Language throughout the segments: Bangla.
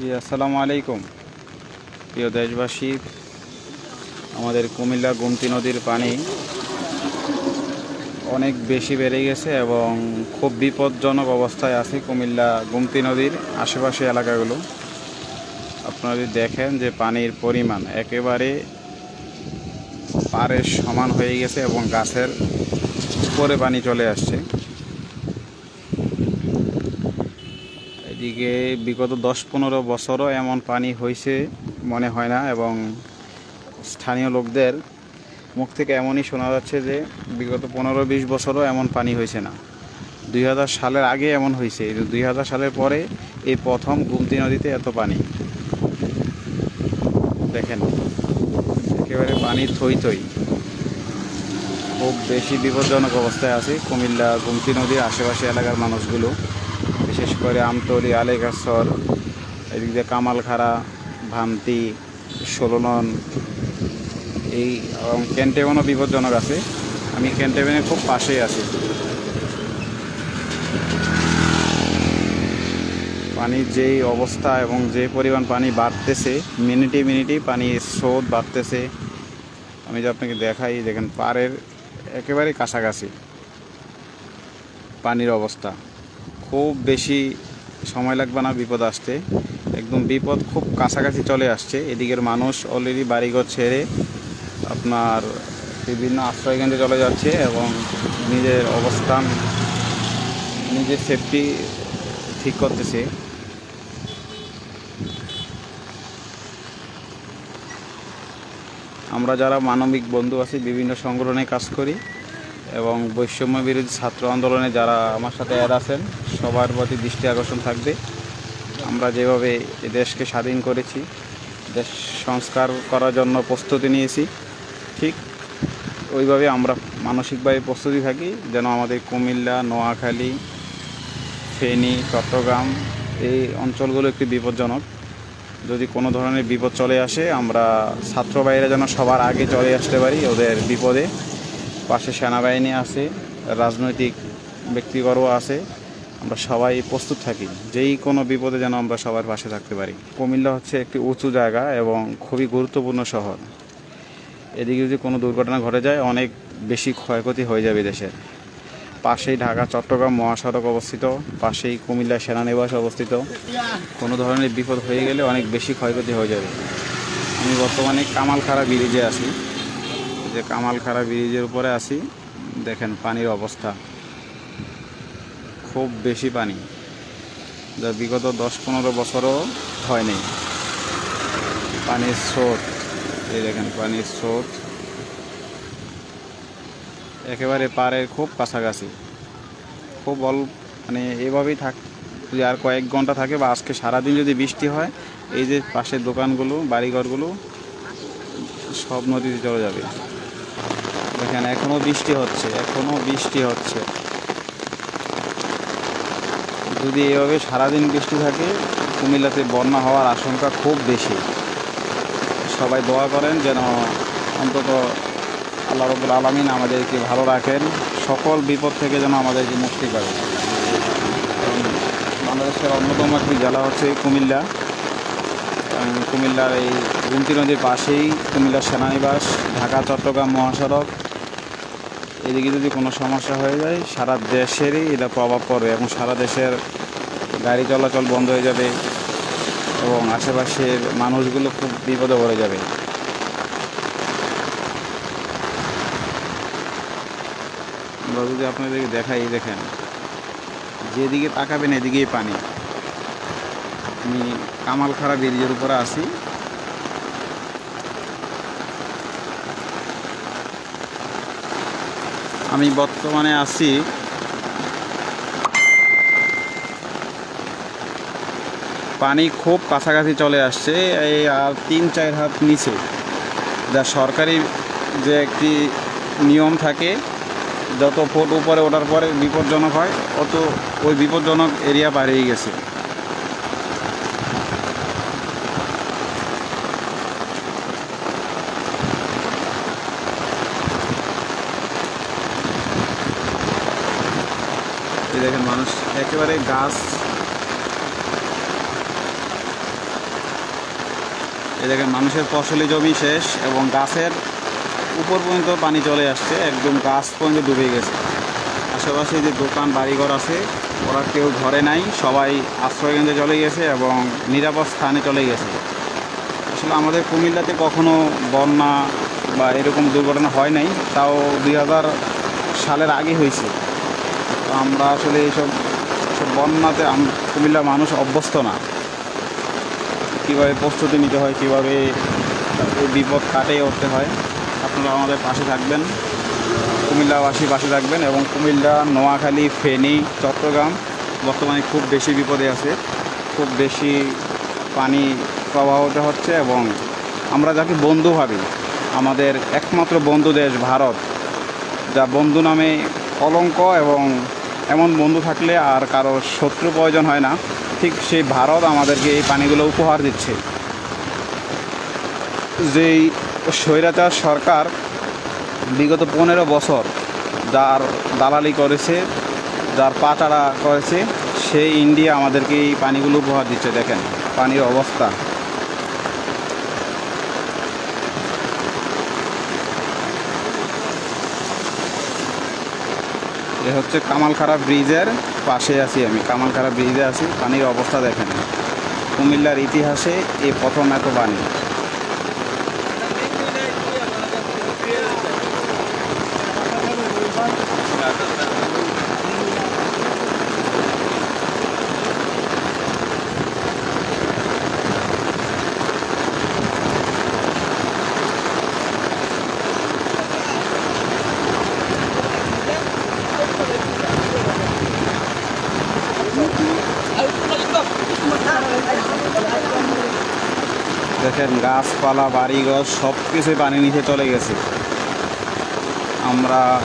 জি, আসসালামু আলাইকুম। প্রিয় দেশবাসী, আমাদের কুমিল্লা গুমতি নদীর পানি অনেক বেশি বেড়ে গেছে এবং খুব বিপজ্জনক অবস্থায় আছে কুমিল্লা গুমতি নদীর আশেপাশে এলাকাগুলো। আপনারা দেখেন যে পানির পরিমাণ একেবারে পাড়ের সমান হয়ে গেছে এবং গাছের উপরে পানি চলে আসছে। এদিকে বিগত দশ পনেরো বছরও এমন পানি হয়েছে মনে হয় না এবং স্থানীয় লোকদের মুখ থেকে এমনই শোনা যাচ্ছে যে বিগত পনেরো বিশ বছরও এমন পানি হয়েছে না। দুই হাজার সালের আগে এমন হয়েছে দুই হাজার সালের পরে এই প্রথম গুমতি নদীতে এত পানি। দেখেন, একেবারে পানি থই থই। খুব বেশি বিপজ্জনক অবস্থায় আছে কুমিল্লা গুমতি নদীর আশেপাশে এলাকার মানুষগুলো। বিশেষ করে আমতলি আলেগাছর এদিক দিয়ে কামালখাড়া ভান্তি ষোলনন এই ক্যান্টেবনও বিপজ্জনক আছে। আমি ক্যান্টেবনের খুব পাশেই আছি। পানির যেই অবস্থা এবং যে পরিমাণ পানি বাড়তেছে, মিনিটে মিনিটে পানির স্রোত বাড়তেছে। আমি যে আপনাকে দেখাই, দেখেন, পাড়ের একেবারে কাছাকাছি পানির অবস্থা। খুব বেশি সময় লাগবে না বিপদ আসতে। একদম বিপদ খুব কাছাকাছি চলে আসছে। এদিকের মানুষ অলরেডি বাড়িঘর ছেড়ে আপনার বিভিন্ন আশ্রয়কেন্দ্রে চলে যাচ্ছে এবং নিজের অবস্থান, নিজের সেফটি ঠিক করতেছে। আমরা যারা মানবিক বন্ধু আছি, বিভিন্ন সংগঠনে কাজ করি। এবং বৈষম্য বিরোধী ছাত্র আন্দোলনে যারা আমার সাথে অ্যাড আছেন, সবার প্রতি দৃষ্টি আকর্ষণ থাকবে। আমরা যেভাবে দেশকে স্বাধীন করেছি, দেশ সংস্কার করার জন্য প্রস্তুতি নিয়েছি, ঠিক ওইভাবে আমরা মানসিকভাবে প্রস্তুতি থাকি, যেন আমাদের কুমিল্লা, নোয়াখালী, ফেনী, চট্টগ্রাম এই অঞ্চলগুলো একটি বিপজ্জনক। যদি কোনো ধরনের বিপদ চলে আসে, আমরা ছাত্র বাইরে যেন সবার আগে চলে আসতে পারি ওদের বিপদে। পাশে সেনাবাহিনী আছে, রাজনৈতিক ব্যক্তিগর্ব আছে, আমরা সবাই প্রস্তুত থাকি। যেই কোনো বিপদে যেন আমরা সবার পাশে থাকতে পারি। কুমিল্লা হচ্ছে একটি উঁচু জায়গা এবং খুবই গুরুত্বপূর্ণ শহর। এদিকে যদি কোনো দুর্ঘটনা ঘটে যায়, অনেক বেশি ক্ষয়ক্ষতি হয়ে যাবে দেশের। পাশেই ঢাকা, চট্টগ্রাম মহাসড়ক অবস্থিত, পাশেই কুমিল্লা সেনানিবাস অবস্থিত। কোনো ধরনের বিপদ হয়ে গেলে অনেক বেশি ক্ষয়ক্ষতি হয়ে যাবে। আমি বর্তমানে কামালখাড়া ব্রিজে আছি। যে কামালখাড়া ব্রিজের উপরে আসি দেখেন পানির অবস্থা। খুব বেশি পানি, যা বিগত দশ পনেরো বছরও হয়নি। পানির স্রোত, এই দেখেন পানির স্রোত। একেবারে পাড়ের খুব কাছাকাছি। খুব অল্প মানে এভাবেই থাক, যদি আর কয়েক ঘণ্টা থাকে বা আজকে সারাদিন যদি বৃষ্টি হয়, এই যে পাশের দোকানগুলো, বাড়িঘরগুলো, সব নদীতে চলে যাবে। দেখেন এখনও বৃষ্টি হচ্ছে এখনও বৃষ্টি হচ্ছে। যদি এভাবে সারাদিন বৃষ্টি থাকে, কুমিল্লাতে বন্যা হওয়ার আশঙ্কা খুব বেশি। সবাই দোয়া করেন যেন অন্তত আল্লাহ রবুল আলমিন আমাদেরকে ভালো রাখেন। সকল বিপদ থেকে যেন আমাদেরকে মুক্তি কারণ বাংলাদেশের অন্যতম একটি জেলা হচ্ছে কুমিল্লা। কুমিল্লার এই গুমতি নদীর পাশেই কুমিল্লার সেনানিবাস, ঢাকা, চট্টগ্রাম মহাসড়ক এদিকে যদি কোনো সমস্যা হয়ে যায়, সারা দেশেরই এটা প্রভাব পড়বে এবং সারা দেশের গাড়ি চলাচল বন্ধ হয়ে যাবে এবং আশেপাশের মানুষগুলো খুব বিপদে পড়ে যাবে। আমরা যদি আপনাদেরকে দেখাই, দেখেন, যেদিকে তাকাবেন এদিকেই পানি। আমি কামালখাড়া ব্রিজের উপরে আছি। আমি বর্তমানে আছি পানি খুব কাছাকাছি চলে আসছে, এই আর তিন চার হাত নিচে। যা সরকারি যে একটি নিয়ম থাকে, যত ফুট উপরে ওঠার পরে বিপজ্জনক হয়, অত ওই বিপজ্জনক এরিয়া বাড়িয়ে গেছে এই দেখেন মানুষ একেবারে গাছ। এই মানুষের ফসলি জমি শেষ এবং গাছের উপর পর্যন্ত পানি চলে আসছে। একদম গাছ পর্যন্ত ডুবে গেছে। আশেপাশে যে দোকান, বাড়িঘর আছে, ওরা কেউ ঘরে নাই। সবাই আশ্রয়কেন্দ্রে চলে গেছে এবং নিরাপদ স্থানে চলে গেছে। আসলে আমাদের কুমিল্লাতে কখনো বন্যা বা এরকম দুর্ঘটনা হয় নাই। তাও দুই হাজার সালের আগে হয়েছে। তো আমরা আসলে এইসব সব বন্যাতে কুমিল্লার মানুষ অভ্যস্ত না। কীভাবে প্রস্তুতি নিতে হয়, কীভাবে বিপদ কাটিয়ে উঠতে হয়, আপনারা আমাদের পাশে থাকবেন। কুমিল্লাবাসী পাশে থাকবেন এবং কুমিল্লা, নোয়াখালী, ফেনী, চট্টগ্রাম বর্তমানে খুব বেশি বিপদে আছে। খুব বেশি পানি প্রবাহিত হচ্ছে এবং আমরা যাকে বন্ধু ভাবি, আমাদের একমাত্র বন্ধু দেশ ভারত, যা বন্ধু নামে কলঙ্ক এবং এমন বন্ধু থাকলে আর কারও শত্রু প্রয়োজন হয় না। ঠিক সেই ভারত আমাদেরকে এই পানিগুলো উপহার দিচ্ছে। যেই স্বৈরাচার সরকার বিগত পনেরো বছর যার দালালি করেছে, যার পাচারা করেছে, সেই ইন্ডিয়া আমাদেরকে এই পানিগুলো উপহার দিচ্ছে, দেখেন, পানির অবস্থা। এ হচ্ছে কামালখারা ব্রিজের পাশে আছি আমি। কামালখারা ব্রিজে আছি। পানির অবস্থা দেখেন। কুমিল্লার ইতিহাসে এই প্রথম এত পানি দেখেন গাছপালা, বাড়িঘর সব কিছুই পানি নিচে চলে গেছে। আমরা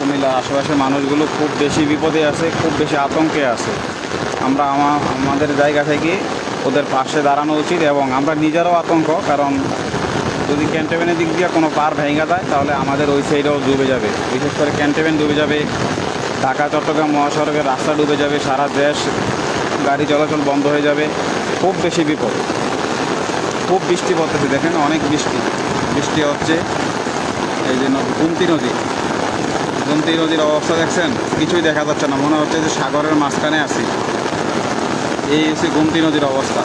কুমিল্লার আশেপাশের মানুষগুলো খুব বেশি বিপদে আছে, খুব বেশি আতঙ্কে আছে। আমরা আমা- আমাদের জায়গা থেকে ওদের পাশে দাঁড়ানো উচিত এবং আমরা নিজেরাও আতঙ্ক, কারণ যদি ক্যান্টেমেন্টের দিক দিয়ে কোনো পার ভেঙে যায়, তাহলে আমাদের ওই সাইডেও ডুবে যাবে। বিশেষ করে ক্যান্টেমেন্ট ডুবে যাবে, ঢাকা, চট্টগ্রাম মহাসড়কের রাস্তা ডুবে যাবে, সারা দেশ গাড়ি চলাচল বন্ধ হয়ে যাবে। খুব বেশি বিপদ। খুব বৃষ্টি পড়তেছে, দেখেন অনেক বৃষ্টি। বৃষ্টি হচ্ছে এই যে গুমতি নদী। গুমতি নদীর অবস্থা দেখছেন? কিছুই দেখা যাচ্ছে না, মনে হচ্ছে যে সাগরের মাঝখানে আছি। এই হচ্ছে গুমতি নদীর অবস্থা।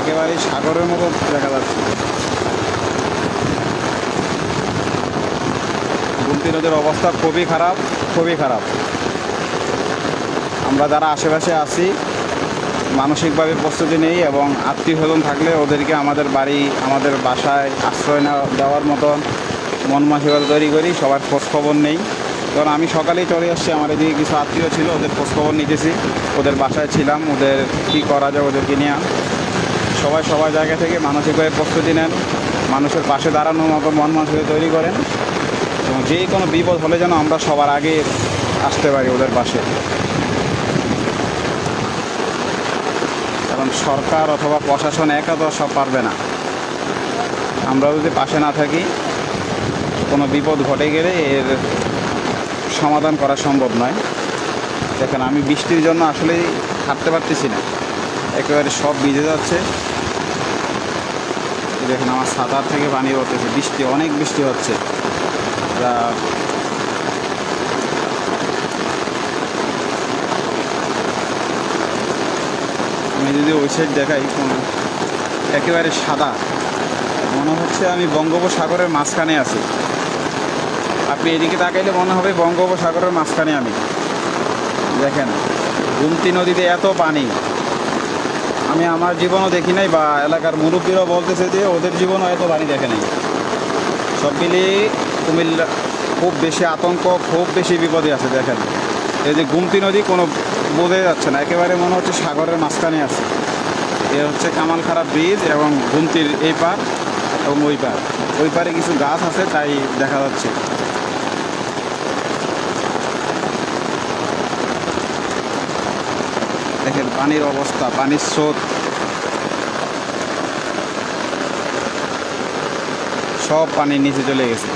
একেবারে সাগরের মতো দেখা যাচ্ছে। গুমতি নদীর অবস্থা খুবই খারাপ খুবই খারাপ। আমরা যারা আশেপাশে আছি মানসিকভাবে প্রস্তুতি নেই এবং আত্মীয় স্বজন থাকলে ওদেরকে আমাদের বাড়ি, আমাদের বাসায় আশ্রয় নেওয়া, দেওয়ার মতন মন মানসিকতা তৈরি করি, সবার খোঁজখবর নেই। কারণ আমি সকালেই চলে আসছি, আমার এদিকে কিছু আত্মীয় ছিল, ওদের খোঁজখবর নিতেছি। ওদের বাসায় ছিলাম, ওদের কী করা যায় ওদেরকে নিয়ে। সবাই সবার জায়গা থেকে মানসিকভাবে প্রস্তুতি নেন, মানুষের পাশে দাঁড়ানোর মতো মন মানসিকতা তৈরি করেন। এবং যে কোনো বিপদ হলে যেন আমরা সবার আগে আসতে পারি ওদের পাশে। কারণ সরকার অথবা প্রশাসন একা তো সব পারবে না। আমরা যদি পাশে না থাকি, কোনো বিপদ ঘটে গেলে এর সমাধান করা সম্ভব নয়। দেখেন, আমি বৃষ্টির জন্য আসলে হাঁটতে পারতেছি না। একেবারে সব ভিজে যাচ্ছে। দেখেন, আমার সাঁতার থেকে পানি পড়তেছে। বৃষ্টি, অনেক বৃষ্টি হচ্ছে। যদি ওই সাইড দেখাই কোনো একেবারে সাদা, মনে হচ্ছে আমি বঙ্গোপসাগরের মাঝখানে আছি। আপনি এদিকে তাকাইলে মনে হবে বঙ্গোপসাগরের মাঝখানে আমি। দেখেন, গুমতি নদীতে এত পানি। আমি আমার জীবনও দেখি নাই বা এলাকার মুরব্বীরাও বলতেছে যে ওদের জীবনও এত পানি দেখে নাই। সব মিলিয়ে কুমিল্লা খুব বেশি আতঙ্ক, খুব বেশি বিপদে আছে, দেখেন। এই যে গুমতি নদী কোনো বোঝাই যাচ্ছে না। একেবারে মনে হচ্ছে সাগরের মাঝখানে আছে। এ হচ্ছে কামালখাড়া ব্রিজ এবং গুমতির এই পার এবং ওই পার ওই পারে কিছু গাছ আছে, তাই দেখা যাচ্ছে। দেখেন পানির অবস্থা, পানির স্রোত। সব পানির নিচে চলে গেছে।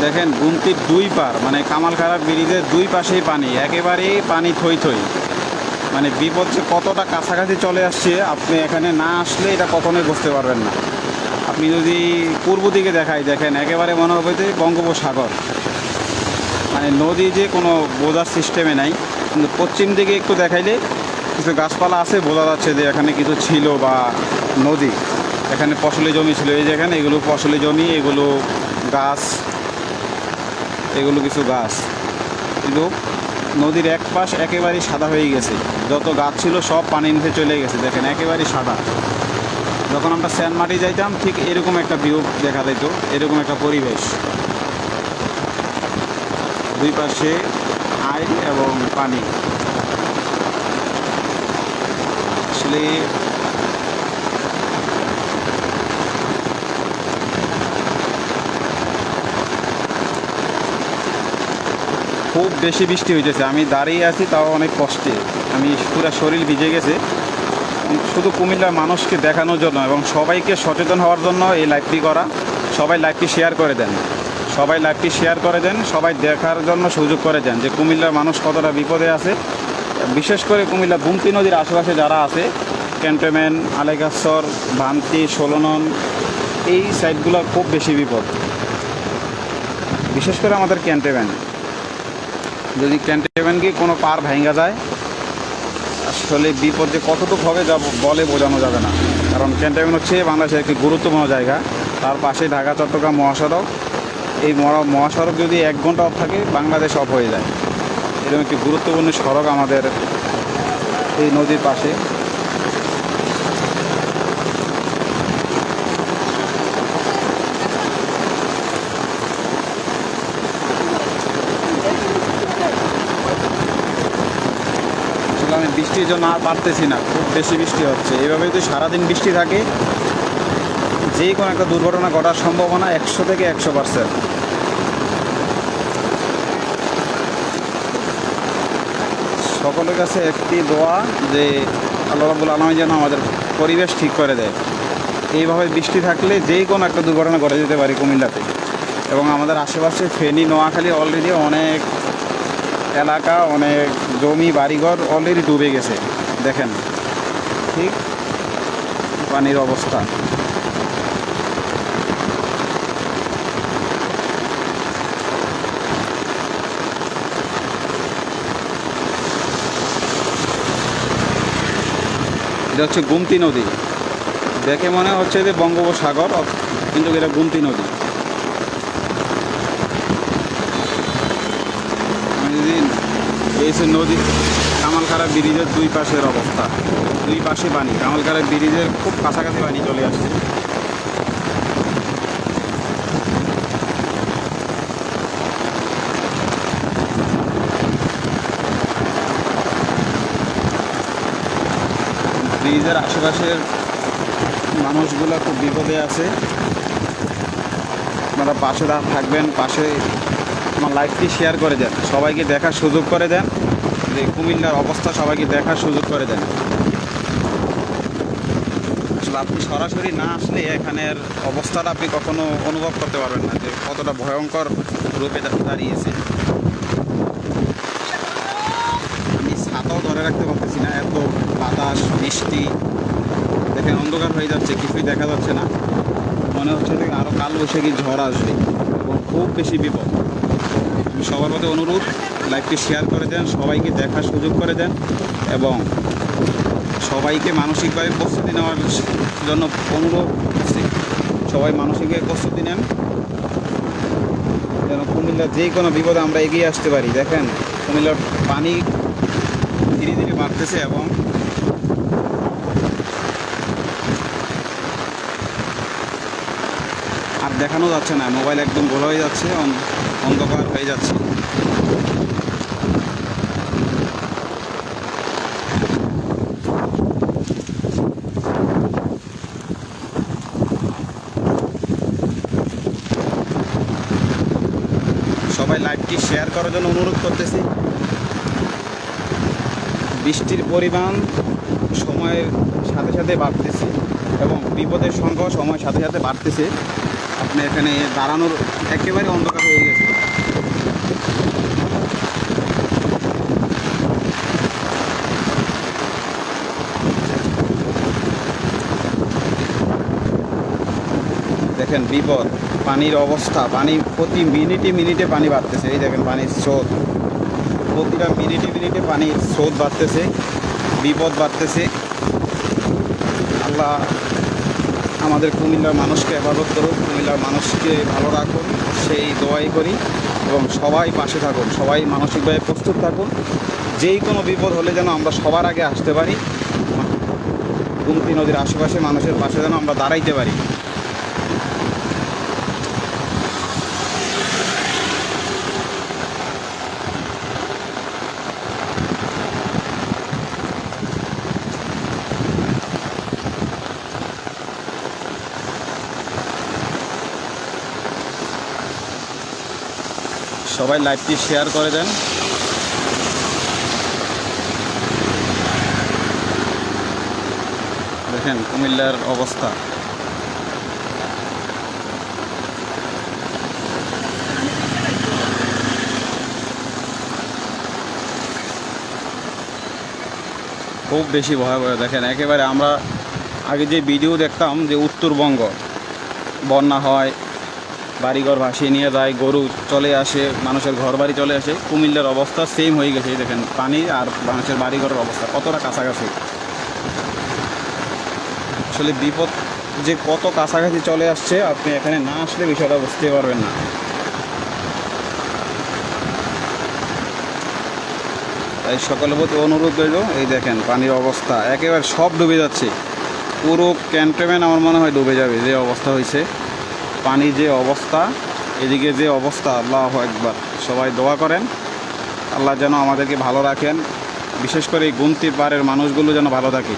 দেখেন গুমতির দুই পার। মানে কামালখাড়া ব্রিজের দুই পাশেই পানি। একেবারেই পানি থই থই। মানে বিপদ যে কতটা কাছাকাছি চলে আসছে, আপনি এখানে না আসলে এটা কখনোই বুঝতে পারবেন না। আপনি যদি পূর্ব দিকে দেখাই, দেখেন, একেবারে মনে হবে যে বঙ্গোপসাগর। মানে নদী যে কোনো বোঝার সিস্টেমে নাই। কিন্তু পশ্চিম দিকে একটু দেখাইলে কিছু গাছপালা আছে, বোঝা যাচ্ছে যে এখানে কিছু ছিল বা নদী। এখানে ফসলি জমি ছিল। এই যেখানে এগুলো ফসলি জমি, এগুলো গাছ এগুলো কিছু গাছ। কিন্তু নদীর এক পাশ একেবারেই সাদা হয়ে গেছে। যত গাছ ছিল সব পানির নিচে চলে গেছে, দেখেন, একেবারেই সাদা। যখন আমরা স্যান মাটি যাইতাম, ঠিক এরকম একটা ভিউ দেখা যেত এরকম একটা পরিবেশ। দুই পাশে আইল এবং পানি। আসলে খুব বেশি বৃষ্টি হয়েছে আমি দাঁড়িয়ে আছি, তাও অনেক কষ্টে। আমি পুরো শরীর ভিজে গেছে। শুধু কুমিল্লার মানুষকে দেখানোর জন্য এবং সবাইকে সচেতন হওয়ার জন্য এই লাইভটি করা। সবাই লাইভটি শেয়ার করে দেন। সবাই লাইভটি শেয়ার করে দেন, সবাই দেখার জন্য সুযোগ করে দেন যে কুমিল্লার মানুষ কতটা বিপদে আছে। বিশেষ করে কুমিল্লা বুমতি নদীর আশেপাশে যারা আছে, ক্যান্টনমেন্ট আলেগাছর ভান্তি, সোলনন, এই সাইডগুলো খুব বেশি বিপদ। বিশেষ করে আমাদের ক্যান্টনমেন্ট। যদি ক্যান্টনমেন্টকে কোনো পার ভেঙে যায়, আসলে বিপদ যে কতটুকু হবে যা বলে বোঝানো যাবে না। কারণ ক্যান্টনমেন্ট হচ্ছে বাংলাদেশের একটি গুরুত্বপূর্ণ জায়গা। তার পাশে ঢাকা, চট্টগ্রাম, মহাসড়ক। এই মহা- মহাসড়ক যদি এক ঘণ্টা অফ থাকে, বাংলাদেশ অফ হয়ে যায়। এরকম একটি গুরুত্বপূর্ণ সড়ক আমাদের এই নদীর পাশে আসলে আমি বৃষ্টির জন্য আর পারতেছি না, খুব বেশি বৃষ্টি হচ্ছে। এভাবে যদি সারাদিন বৃষ্টি থাকে, যে কোনো একটা দুর্ঘটনা ঘটার সম্ভাবনা একশো থেকে একশো পার্সেন্ট। সকলের কাছে একটি দোয়া যে আল্লাহ রাবুল আলমী যেন আমাদের পরিবেশ ঠিক করে দেয়। এইভাবে বৃষ্টি থাকলে যেই কোনো একটা দুর্ঘটনা ঘটে যেতে পারে কুমিল্লাতে। এবং আমাদের আশেপাশে ফেনী, নোয়াখালী অলরেডি অনেক এলাকা, অনেক জমি, বাড়িঘর অলরেডি ডুবে গেছে। দেখেন ঠিক পানির অবস্থা। এটা হচ্ছে গুমতি নদী। দেখে মনে হচ্ছে যে বঙ্গোপসাগর, কিন্তু এটা গুমতি নদী। যদি এই যে নদী কামালখাড়া ব্রিজের দুই পাশের অবস্থা। দুই পাশে পানি কামালখাড়া ব্রিজের খুব কাছাকাছি পানি চলে আসছে। ব্রিজের আশেপাশের মানুষগুলো খুব বিপদে আছে। আপনারা পাশে থাকবেন, পাশে আমার লাইভটি শেয়ার করে দেন। সবাইকে দেখার সুযোগ করে দেন। যে কুমিল্লার অবস্থা, সবাইকে দেখার সুযোগ করে দেন। আসলে আপনি সরাসরি না আসলে এখানের অবস্থাটা আপনি কখনো অনুভব করতে পারবেন না, যে কতটা ভয়ঙ্কর রূপে দাঁড়িয়েছে। আমি ছাতাও ধরে রাখতে পারতেছি না, এত বাতাস, বৃষ্টি। দেখেন অন্ধকার হয়ে যাচ্ছে, কিছুই দেখা যাচ্ছে না। মনে হচ্ছে আরও কাল বৈশাখী ঝড় আসবে এবং খুব বেশি বিপদ। সবার মধ্যে অনুরোধ লাইভটি শেয়ার করে দেন, সবাইকে দেখার সুযোগ করে দেন এবং সবাইকে মানসিকভাবে প্রস্তুতি নেওয়ার জন্য অনুরোধ করছি। সবাই মানসিকভাবে প্রস্তুতি নেন। যেন কুমিল্লার যে কোনো বিপদে আমরা এগিয়ে আসতে পারি। দেখেন, কুমিল্লার পানি ধীরে ধীরে বাড়তেছে এবং দেখানো যাচ্ছে না, মোবাইল একদম গোল হয়ে যাচ্ছে, অন- অন্ধকার হয়ে যাচ্ছে। সবাই লাইভটি শেয়ার করার জন্য অনুরোধ করতেছি। বৃষ্টির পরিমাণ সময়ের সাথে সাথে বাড়তেছে এবং বিপদের সংখ্যাও সময়ের সাথে সাথে বাড়তেছে। আপনি এখানে দাঁড়ানোর একেবারে অন্ধকার হয়ে গেছে। দেখেন বিপদ, পানির অবস্থা, পানি প্রতি মিনিটে মিনিটে পানি বাড়তেছে। এই দেখেন পানির স্রোত। প্রতিটা মিনিটে মিনিটে পানির স্রোত বাড়তেছে, বিপদ বাড়তেছে। আল্লাহ আমাদের কুমিল্লার মানুষকে হেফাজত করুক কুমিল্লার মানুষকে ভালো রাখুন, সেই দোয়াই করি এবং সবাই পাশে থাকুন, সবাই মানসিকভাবে প্রস্তুত থাকুন। যেই কোনো বিপদ হলে যেন আমরা সবার আগে আসতে পারি, গুমতি নদীর আশেপাশে মানুষের পাশে যেন আমরা দাঁড়াইতে পারি। সবাই লাইভটি শেয়ার করে দেন। দেখেন কুমিল্লার অবস্থা। খুব বেশি ভয়াবহ। দেখেন, একেবারে আমরা আগে যে ভিডিও দেখতাম যে উত্তরবঙ্গ, বন্যা হয় বাড়িঘর ভাসিয়ে নিয়ে যায়, গরু চলে আসে, মানুষের ঘর বাড়ি চলে আসে। কুমিল্লার অবস্থা সেম হয়ে গেছে দেখেন, পানি আর মানুষের বাড়িঘরের অবস্থা, কতটা কাছাকাছি। আসলে বিপদ যে কত কাছাকাছি চলে আসছে, আপনি এখানে না আসলে বিষয়টা বুঝতে পারবেন না। তাই সকলের প্রতি অনুরোধ রইল, এই দেখেন, পানির অবস্থা, একেবারে সব ডুবে যাচ্ছে। পুরো ক্যান্টনমেন্ট আমার মনে হয় ডুবে যাবে, যে অবস্থা হয়েছে। পানির যে অবস্থা, এদিকে যে অবস্থা, আল্লাহ একবার সবাই দোয়া করেন। আল্লাহ যেন আমাদেরকে ভালো রাখেন। বিশেষ করে এই গুমতি পাড়ের মানুষগুলো যেন ভালো থাকে।